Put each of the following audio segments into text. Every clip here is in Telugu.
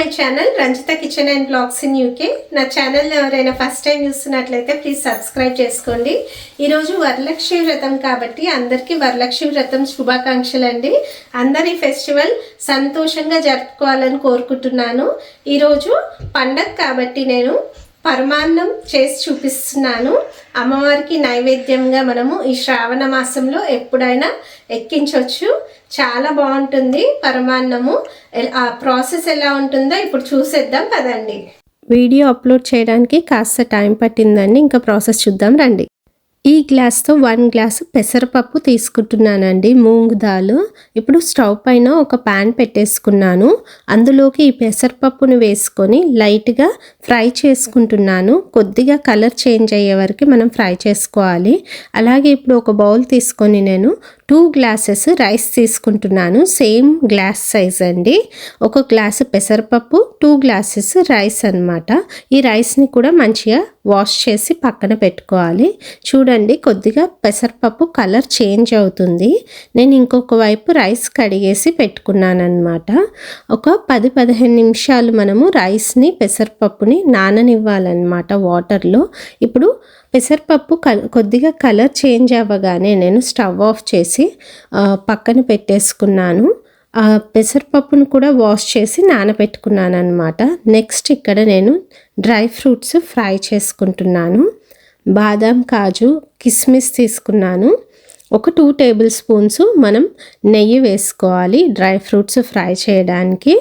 My channel Ranjitha kitchen and blogs in UK నా ఛానల్ ఎవరైనా ఫస్ట్ టైం చూస్తున్నట్లయితే ప్లీజ్ సబ్స్క్రైబ్ చేసుకోండి. ఈరోజు వరలక్ష్మి వ్రతం కాబట్టి అందరికీ వరలక్ష్మి వ్రతం శుభాకాంక్షలు అండి. అందరి ఫెస్టివల్ సంతోషంగా జరుపుకోవాలని కోరుకుంటున్నాను. ఈరోజు పండగ కాబట్టి నేను పరమాన్నం చేసి చూపిస్తున్నాను. అమ్మవారికి నైవేద్యంగా మనము ఈ శ్రావణ మాసంలో ఎప్పుడైనా ఎక్కించవచ్చు. చాలా బాగుంటుంది పరమాన్నము. ఆ ప్రాసెస్ ఎలా ఉంటుందో ఇప్పుడు చూసేద్దాం పదండి. వీడియో అప్లోడ్ చేయడానికి కాస్త టైం పట్టిందండి. ఇంకా ప్రాసెస్ చూద్దాం రండి. ఈ గ్లాస్తో వన్ గ్లాసు పెసరపప్పు తీసుకుంటున్నానండి మూంగ్ దాల్. ఇప్పుడు స్టవ్ పైన ఒక ప్యాన్ పెట్టేసుకున్నాను. అందులోకి ఈ పెసరపప్పును వేసుకొని లైట్గా ఫ్రై చేసుకుంటున్నాను. కొద్దిగా కలర్ చేంజ్ అయ్యే వరకు మనం ఫ్రై చేసుకోవాలి. అలాగే ఇప్పుడు ఒక బౌల్ తీసుకొని నేను టూ గ్లాసెస్ రైస్ తీసుకుంటున్నాను. సేమ్ గ్లాస్ సైజ్ అండి. ఒక గ్లాసు పెసరపప్పు టూ గ్లాసెస్ రైస్ అన్నమాట. ఈ రైస్ని కూడా మంచిగా వాష్ చేసి పక్కన పెట్టుకోవాలి. చూడండి కొద్దిగా పెసరపప్పు కలర్ చేంజ్ అవుతుంది. నేను ఇంకొక వైపు రైస్ కడిగేసి పెట్టుకున్నాను అనమాట ఒక పది పదిహేను నిమిషాలు మనము రైస్ని పెసరపప్పుని నాననివ్వాలన్నమాట వాటర్లో ఇప్పుడు పెసరపప్పు కొద్దిగా కలర్ చేంజ్ అవ్వగానే నేను స్టవ్ ఆఫ్ చేసి చేసి పక్కన పెట్టేసుకున్నాను. ఆ పెసరపప్పును కూడా వాష్ చేసి నానబెట్టుకున్నాను అనమాట నెక్స్ట్ ఇక్కడ నేను డ్రై ఫ్రూట్స్ ఫ్రై చేసుకుంటున్నాను. బాదం కాజు కిస్మిస్ తీసుకున్నాను. ఒక టూ టేబుల్ స్పూన్స్ మనం నెయ్యి వేసుకోవాలి డ్రై ఫ్రూట్స్ ఫ్రై చేయడానికి.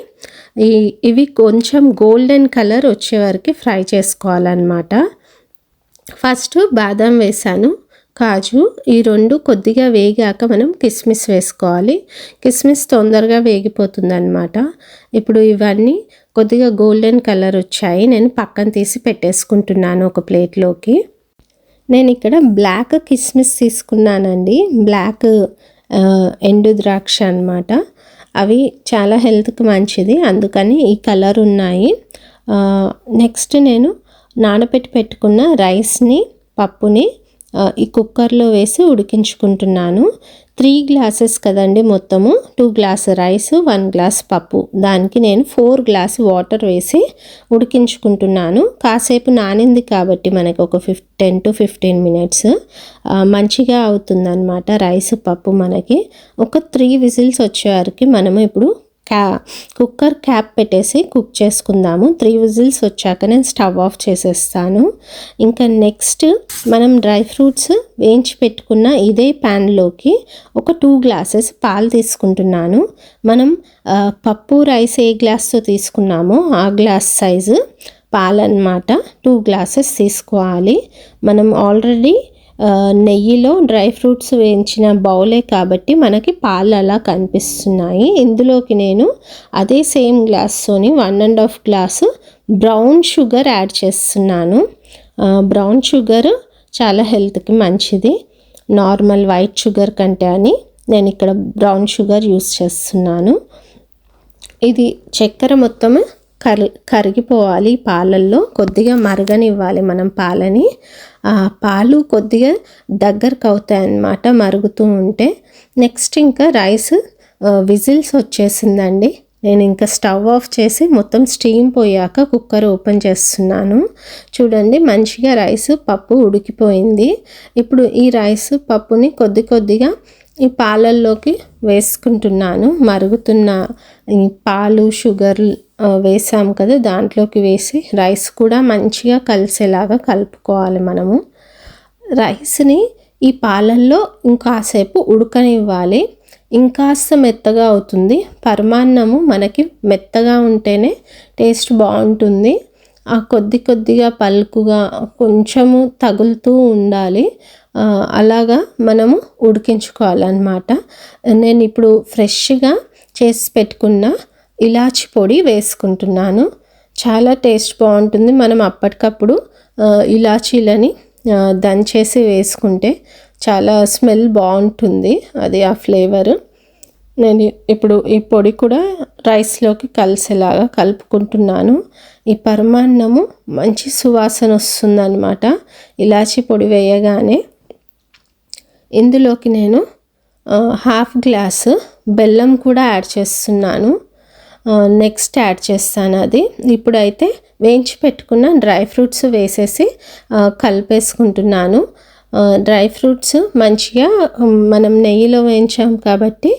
ఈ ఇవి కొంచెం గోల్డెన్ కలర్ వచ్చే వరకు ఫ్రై చేసుకోవాలన్నమాట. ఫస్ట్ బాదం వేసాను. కాజు ఈ రెండు కొద్దిగా వేగాక మనం కిస్మిస్ వేసుకోవాలి. కిస్మిస్ తొందరగా వేగిపోతుంది అనమాట ఇప్పుడు ఇవన్నీ కొద్దిగా గోల్డెన్ కలర్ వచ్చాయి. నేను పక్కన తీసి పెట్టేసుకుంటున్నాను ఒక ప్లేట్లోకి. నేను ఇక్కడ బ్లాక్ కిస్మిస్ తీసుకున్నానండి. బ్లాక్ ఎండు ద్రాక్ష అన్నమాట. అవి చాలా హెల్త్కి మంచిది. అందుకని ఈ కలర్ ఉన్నాయి. నెక్స్ట్ నేను నానబెట్టి పెట్టుకున్న రైస్ని పప్పుని ఈ కుక్కర్లో వేసి ఉడికించుకుంటున్నాను. త్రీ గ్లాసెస్ కదండి మొత్తము. Two glass rice one glass పప్పు. దానికి నేను ఫోర్ గ్లాస్ వాటర్ వేసి ఉడికించుకుంటున్నాను. కాసేపు నానింది కాబట్టి మనకి ఒక fif ten to fifteen minutes. మంచిగా అవుతుందన్నమాట రైస్ పప్పు మనకి. ఒక త్రీ విజిల్స్ వచ్చే వరకు మనము ఇప్పుడు క్యా కుక్కర్ క్యాప్ పెట్టేసి కుక్ చేసుకుందాము. త్రీ విజిల్స్ వచ్చాక నేను స్టవ్ ఆఫ్ చేసేస్తాను. ఇంకా నెక్స్ట్ మనం డ్రై ఫ్రూట్స్ వేయించి పెట్టుకున్న ఇదే ప్యాన్లోకి ఒక టూ గ్లాసెస్ పాలు తీసుకుంటున్నాను. మనం పప్పు రైస్ ఏ గ్లాస్తో తీసుకున్నామో ఆ గ్లాస్ సైజు పాలన్నమాట. టూ గ్లాసెస్ తీసుకోవాలి. మనం ఆల్రెడీ నెయ్యిలో డ్రై ఫ్రూట్స్ వేయించిన బౌలే కాబట్టి మనకి పాలు అలా కనిపిస్తున్నాయి. ఇందులోకి నేను అదే same గ్లాస్తోని one and half glass brown sugar add చేస్తున్నాను. బ్రౌన్ షుగర్ చాలా హెల్త్కి మంచిది. నార్మల్ వైట్ షుగర్ కంటే అని నేను ఇక్కడ బ్రౌన్ షుగర్ యూస్ చేస్తున్నాను. ఇది చక్కెర మొత్తం కరి కరిగిపోవాలి పాలల్లో. కొద్దిగా మరగనివ్వాలి మనం పాలని. ఆ పాలు కొద్దిగా దగ్గరకు అవుతాయి అన్నమాట మరుగుతూ ఉంటే. నెక్స్ట్ ఇంకా రైస్ విజిల్స్ వచ్చేసిందండి. నేను ఇంకా స్టవ్ ఆఫ్ చేసి మొత్తం స్టీమ్ పోయాక కుక్కర్ ఓపెన్ చేస్తున్నాను. చూడండి మంచిగా రైస్ పప్పు ఉడికిపోయింది. ఇప్పుడు ఈ రైస్ పప్పుని కొద్ది కొద్దిగా ఈ పాలల్లోకి వేసుకుంటున్నాను. మరుగుతున్న ఈ పాలు షుగర్ వేసాం కదా దాంట్లోకి వేసి రైస్ కూడా మంచిగా కలిసేలాగా కలుపుకోవాలి మనము. రైస్ని ఈ పాలల్లో ఇంకాసేపు ఉడకనివ్వాలి. ఇంకాస్త మెత్తగా అవుతుంది. పరమాన్నము మనకి మెత్తగా ఉంటేనే టేస్ట్ బాగుంటుంది. ఆ కొద్ది కొద్దిగా పలుకుగా కొంచెము తగులుతూ ఉండాలి. అలాగా మనము ఉడికించుకోవాలన్నమాట. నేను ఇప్పుడు ఫ్రెష్గా చేసి పెట్టుకున్న ఇలాచి పొడి వేసుకుంటున్నాను. చాలా టేస్ట్ బాగుంటుంది. మనం అప్పటికప్పుడు ఇలాచీలని దంచేసి వేసుకుంటే చాలా స్మెల్ బాగుంటుంది. అది ఆ ఫ్లేవర్. నేను ఇప్పుడు ఈ పొడి కూడా రైస్లోకి కలిసేలాగా కలుపుకుంటున్నాను. ఈ పరమాన్నము మంచి సువాసన వస్తుందన్నమాట. ఇలాచి పొడి వేయగానే ఇందులోకి నేను హాఫ్ గ్లాసు బెల్లం కూడా యాడ్ చేస్తున్నాను. నెక్స్ట్ యాడ్ చేస్తాను అది. ఇప్పుడైతే వేయించి పెట్టుకున్న డ్రై ఫ్రూట్స్ వేసేసి కలిపేసుకుంటున్నాను. డ్రై ఫ్రూట్స్ మంచిగా మనం నెయ్యిలో వేయించాం కాబట్టి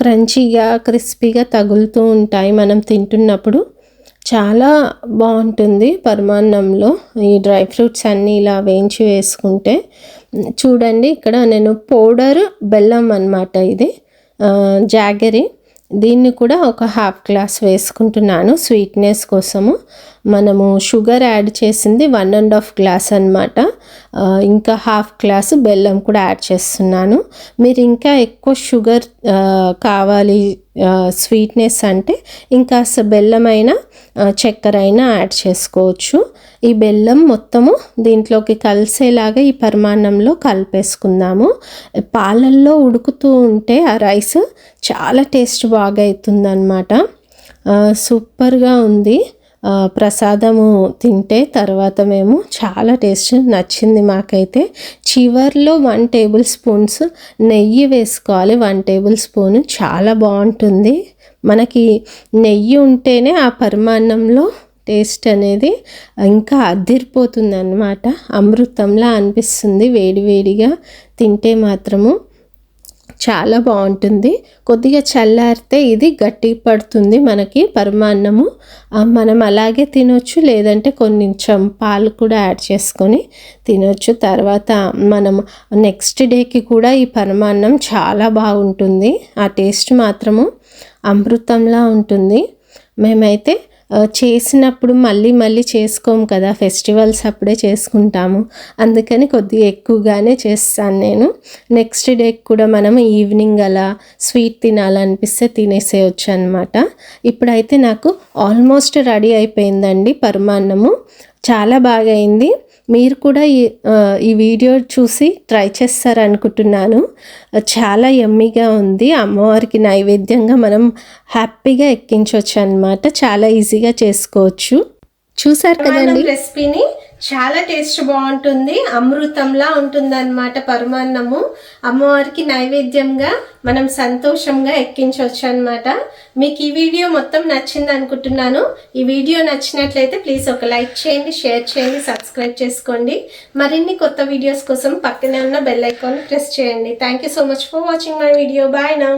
క్రంచీగా క్రిస్పీగా తగులుతూ ఉంటాయి మనం తింటున్నప్పుడు. చాలా బాగుంటుంది పరమాన్నంలో ఈ డ్రై ఫ్రూట్స్ అన్నీ ఇలా వేయించి వేసుకుంటే. చూడండి ఇక్కడ నేను పౌడర్ బెల్లం అన్నమాట ఇది. జాగరీ. దీన్ని కూడా ఒక హాఫ్ గ్లాస్ వేసుకుంటున్నాను స్వీట్నెస్ కోసము. మనము షుగర్ యాడ్ చేసింది వన్ అండ్ హాఫ్ గ్లాస్ అనమాట ఇంకా హాఫ్ గ్లాసు బెల్లం కూడా యాడ్ చేస్తున్నాను. మీరు ఇంకా ఎక్కువ షుగర్ కావాలి స్వీట్నెస్ అంటే ఇంకా బెల్లం అయినా చక్కెర అయినా యాడ్ చేసుకోవచ్చు. ఈ బెల్లం మొత్తము దీంట్లోకి కలిసేలాగా ఈ పరిమాణంలో కలిపేసుకుందాము. పాలల్లో ఉడుకుతూ ఉంటే ఆ రైస్ చాలా టేస్ట్ బాగా అవుతుందన్నమాట సూపర్గా ఉంది. ప్రసాదము తింటే తర్వాత మేము చాలా టేస్ట్ నచ్చింది మాకైతే. చివర్లో వన్ టేబుల్ స్పూన్స్ నెయ్యి వేసుకోవాలి. వన్ టేబుల్ స్పూన్ చాలా బాగుంటుంది. మనకి నెయ్యి ఉంటేనే ఆ పరిమాణంలో టేస్ట్ అనేది ఇంకా అదిరిపోతుంది అన్నమాట అమృతంలా అనిపిస్తుంది వేడివేడిగా తింటే మాత్రము. చాలా బాగుంటుంది. కొద్దిగా చల్లారితే ఇది గట్టి పడుతుంది మనకి పరమాన్నము. మనం అలాగే తినొచ్చు లేదంటే కొంచెం పాలు కూడా యాడ్ చేసుకొని తినొచ్చు. తర్వాత మనం నెక్స్ట్ డేకి కూడా ఈ పరమాన్నం చాలా బాగుంటుంది. ఆ టేస్ట్ మాత్రము అమృతంలా ఉంటుంది. మేమైతే చేసినప్పుడు మళ్ళీ మళ్ళీ చేసుకోము కదా. ఫెస్టివల్స్ అప్పుడే చేసుకుంటాము. అందుకని కొద్దిగా ఎక్కువగానే చేస్తాను నేను. నెక్స్ట్ డేకి కూడా మనం ఈవినింగ్ అలా స్వీట్ తినాలనిపిస్తే తినేసేయచ్చు అనమాట ఇప్పుడైతే నాకు ఆల్మోస్ట్ రెడీ అయిపోయిందండి పరమాన్నము. చాలా బాగా అయింది మీరు కూడా ఈ ఈ వీడియో చూసి ట్రై చేస్తారనుకుంటున్నాను. చాలా ఎమ్మిగా ఉంది. అమ్మవారికి నైవేద్యంగా మనం హ్యాపీగా ఎక్కించవచ్చు అనమాట చాలా ఈజీగా చేసుకోవచ్చు. చూసారు కదండి? రెసిపీని చాలా టేస్ట్ బాగుంటుంది అమృతంలా ఉంటుందన్నమాట పరమాన్నము. అమ్మవారికి నైవేద్యంగా మనం సంతోషంగా ఎక్కించవచ్చు అనమాట మీకు ఈ వీడియో మొత్తం నచ్చింది అనుకుంటున్నాను. ఈ వీడియో నచ్చినట్లయితే ప్లీజ్ ఒక లైక్ చేయండి షేర్ చేయండి సబ్స్క్రైబ్ చేసుకోండి. మరిన్ని కొత్త వీడియోస్ కోసం పక్కనే ఉన్న బెల్ ఐకాన్ ప్రెస్ చేయండి. Thank you so much for watching my video bye now